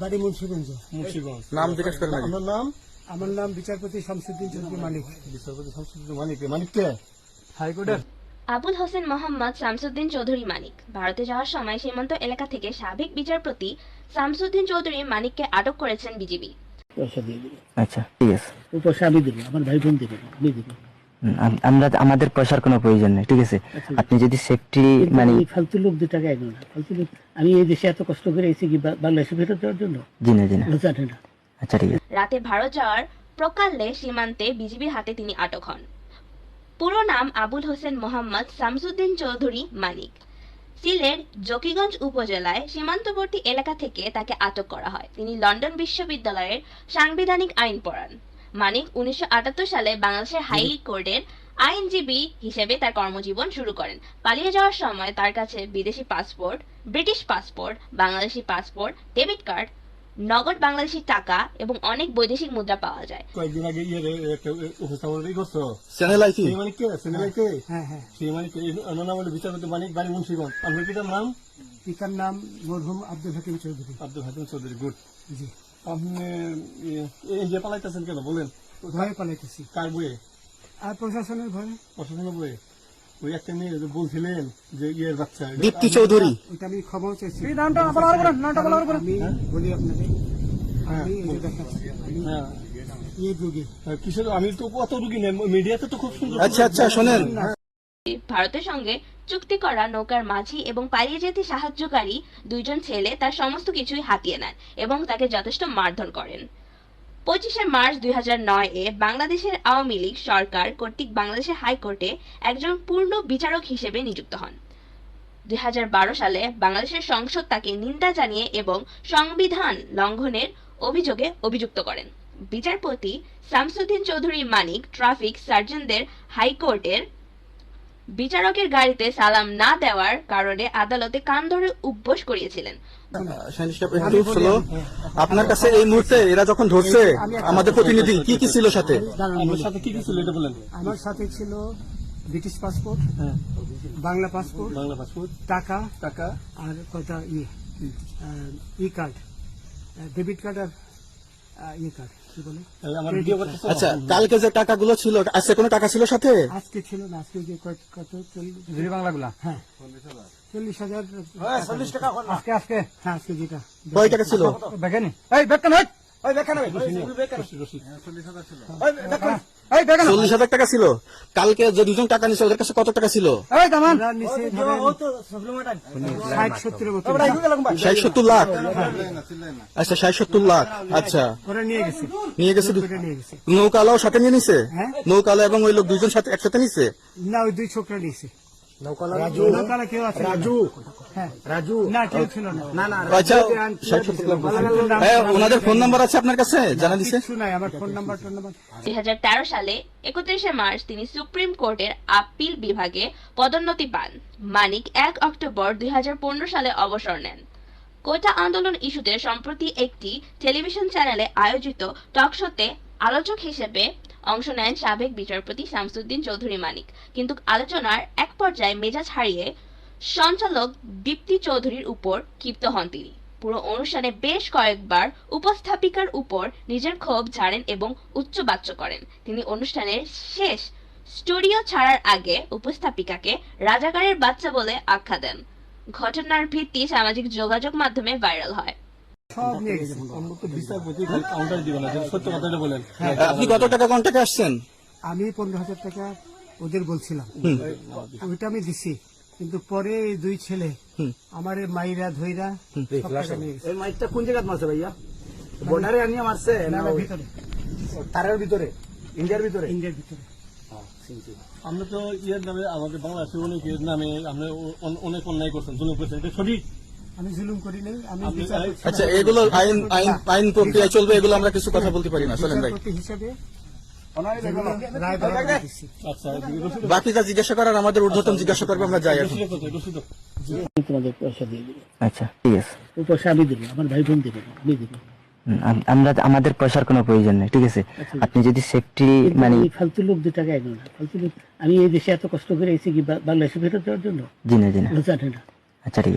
বাড়ি মুন্সিগঞ্জ। মুন্সিগঞ্জ। নাম জিজ্ঞেস করেন। আপনার নাম আমার নাম বিচারপতি শামসুদ্দিন চৌধুরী মালিক বিচারপতি শামসুদ্দিন মানিক মানিক কে? হাইকোর্টের। আবুল হোসেন মোহাম্মদ শামসুদ্দিন চৌধুরী মানিক। ভারতে যাওয়ার সময় সীমান্ত এলাকা থেকে সাবেক বিচারপতি শামসুদ্দিন চৌধুরী মানিককে আটক করেছেন বিজিবি। আচ্ছা ঠিক আছে। আমি দেবো আমার ভাই বোন দেবে আমি দেবো। আমরা আমাদের পয়সার কোনো প্রয়োজন নেই ঠিক আছে? আপনি যদি সেফটি মানে ফালতু লোক দু টাকা না। ফালতু লোক আমি এই দেশে এত কষ্ট করে এসেছি কি বাংলাদেশে ফেরত দেওয়ার জন্য? জি না জি না। আচ্ছা ঠিক আছে। রাতে ভারত যাওয়ার প্রকাল্যে সীমান্তে বিজিবির হাতে তিনি আটক হন। পুরো নাম আবুল হোসেন মোহাম্মদ শামসুদ্দিন চৌধুরী মানিক। সিলেট জকিগঞ্জ উপজেলায় সীমান্তবর্তী এলাকা থেকে তাকে আটক করা হয়। তিনি লন্ডন বিশ্ববিদ্যালয়ের সাংবিধানিক আইন পড়ান। মানিক উনিশশো সালে বাংলাদেশের হাইকোর্টের আইনজীবী হিসেবে তার কর্মজীবন শুরু করেন। পালিয়ে যাওয়ার সময় তার কাছে বিদেশি passport British passport Bangladeshi passport debit card নগদ বাংলাদেশি টাকা এবং অনেক বৈদেশিক মুদ্রা পাওয়া যায়। কয়েকদিন আগে ইয়ে একটা উপস্থাপন করছ? কে? চ্যানেল কে? হ্যাঁ হ্যাঁ। সেই কে? নাম হলো বিচারপতি মানিক বাড়ি মুন্সিগঞ্জ। আপনার পিতার নাম? পিতার নাম মরহুম আব্দুল হাকিম চৌধুরী। আব্দুল হাকিম চৌধুরী গুড জি। আপনি এই যে পালাইতেছেন কেন? বলেন। ভয়ে পালাইতেছি। কার বইয়ে? আর প্রশাসনের ভয়ে প্রশাসনের বইয়ে? ওই একটা মেয়ে যে বলছিলেন যে ইয়ের বাচ্চা দীপ্তি চৌধুরী। ওইটা আমি চাইছি। হ্যাঁ? আমি বলি আপনাকে আমি এই যে দেখাচ্ছি আমি হ্যাঁ। হ্যাঁ, কিসের আমি তো অত রুগী নেই মিডিয়াতে তো খুব সুন্দর আচ্ছা আচ্ছা শোনেন। ভারতের সঙ্গে চুক্তি করা নৌকার মাঝি এবং পালিয়ে যেতে সাহায্যকারী দুইজন ছেলে তার সমস্ত কিছুই হাতিয়ে নেন এবং তাকে যথেষ্ট মারধর করেন। পঁচিশে মার্চ দুই এ বাংলাদেশের আওয়ামী লীগ সরকার কর্তৃক বাংলাদেশের হাইকোর্টে একজন পূর্ণ বিচারক হিসেবে নিযুক্ত হন। দুই হাজার বারো সালে বাংলাদেশের সংসদ তাকে নিন্দা জানিয়ে এবং সংবিধান লঙ্ঘনের অভিযোগে অভিযুক্ত করেন। বিচারপতি শামসুদ্দিন চৌধুরী মানিক ট্রাফিক সার্জনদের হাইকোর্টের বিচারকের গাড়িতে সালাম না দেওয়ার কারণে আদালতে কান ধরে উপবোস করিয়েছিলেন। আপনার কাছে এই মুহূর্তে এরা যখন ধরছে আমাদের প্রতিনিধি কি কি ছিল সাথে? কি কি ছিল এটা বলেন। আমার সাথে ছিল ব্রিটিশ পাসপোর্ট হ্যাঁ। বাংলা পাসপোর্ট বাংলা পাসপোর্ট টাকা টাকা। আর কয়টা ইয়ে ই কার্ড ডেবিট কার্ড আর ইয়ে কার্ড কি বলে? আচ্ছা কালকে যে টাকাগুলো ছিল আজকে কোনো টাকা ছিল সাথে? আজকে ছিল না আজকে যে কত? চল্লিশ বাংলাগুলা? হ্যাঁ। চল্লিশ হাজার। চল্লিশ টাকা আজকে আজকে? হ্যাঁ আজকে যেটা। কয় টাকা ছিল? দেখেনি এই বেকান ওই রশিদ রশিদ চল্লিশ হাজার টাকা ছিল। কালকে যে দুজন টাকা নিছে ওদের কাছে কত টাকা ছিল? ষাট সত্তর লাখ? আচ্ছা ষাট সত্তর লাখ। আচ্ছা। নিয়ে গেছে। নিয়ে গেছে দু- ওটা নিয়ে গেছে। নৌকালাও সাথে নিয়ে নিছে? হ্যাঁ। নৌকালা এবং ওই লোক দুজন সাথে একসাথে নিছে? না ওই দুই ছোকরা নিয়েছে রাজু। নৌকালা কেউ আছে? রাজু। রাজু। না কেউ ছিল না। না না ষাট সত্তর লাখ বলছেন। ওনাদের ফোন নাম্বার আছে আপনার কাছে? জানা দিছে? কিছু নাই আমার ফোন নাম্বার টোন নাম্বার। দুই সালে একত্রিশে মার্চ তিনি সুপ্রিম কোর্টের আপিল বিভাগে পদোন্নতি পান। মানিক এক অক্টোবর দুই হাজার পনেরো সালে অবসর নেন। কোটা আন্দোলন ইস্যুতে সম্প্রতি একটি টেলিভিশন চ্যানেলে আয়োজিত টক শোতে আলোচক হিসেবে অংশ নেন সাবেক বিচারপতি শামসুদ্দিন চৌধুরী মানিক। কিন্তু আলোচনার এক পর্যায়ে মেজাজ হারিয়ে সঞ্চালক দীপ্তি চৌধুরীর উপর ক্ষিপ্ত হন তিনি। পুরো অনুষ্ঠানে বেশ কয়েকবার উপস্থাপিকার উপর নিজের ক্ষোভ ঝাড়েন এবং উচ্চ উচ্চবাচ্য করেন। তিনি অনুষ্ঠানের শেষ স্টুডিও ছাড়ার আগে উপস্থাপিকাকে রাজাকারের বাচ্চা বলে আখ্যা দেন। ঘটনার ভিত্তি সামাজিক যোগাযোগ মাধ্যমে ভাইরাল হয়। সব নিয়ে গেছে। আমরা তো বিচারপতি কাউন্টার দিব না সত্য কথাটা বলেন। আপনি কত টাকা কন্টাকে আসছেন? আমি পনেরো হাজার টাকা ওদের বলছিলাম। ওইটা আমি দিছি কিন্তু পরে দুই ছেলে আমার মাইরা ধইরা। এই মাইকটা কোন জায়গায় মারছে ভাইয়া? বর্ডারে আনিয়ে মারছে না, ভিতরে। তারের ভিতরে? ইন্ডিয়ার ভিতরে? ইন্ডিয়ার ভিতরে। আমরা তো ইয়ের নামে আমাদের বাংলাদেশের অনেক ইয়ের নামে আমরা অনেক অন্যায় করছেন জুলুম করছেন। এটা সঠিক? আমি জুলুম করি নাই আমি আচ্ছা এগুলো আইন আইন আইন প্রক্রিয়া চলবে এগুলো আমরা কিছু কথা বলতে পারি না চলেন ভাই। হিসেবে আচ্ছা রসিদ বাকি যা জিজ্ঞাসা করার আমাদের ঊর্ধ্বতন জিজ্ঞাসা করবে আমরা যাই তোমাদের পয়সা দিয়ে দেবো। আচ্ছা ঠিক আছে। ও পয়সা আমি দেবো আমার ভাই বোন দেবে আমি দেবো। আমরা আমাদের পয়সার কোনো প্রয়োজন নেই ঠিক আছে? আপনি যদি সেফটি মানে ফালতু লোক দু টাকা এগো না ফালতু লোক আমি এই দেশে এত কষ্ট করে এসেছি কি বাংলাদেশে ফেরত দেওয়ার জন্য? জি না জি না। জানে না। আচ্ছা ঠিক আছে।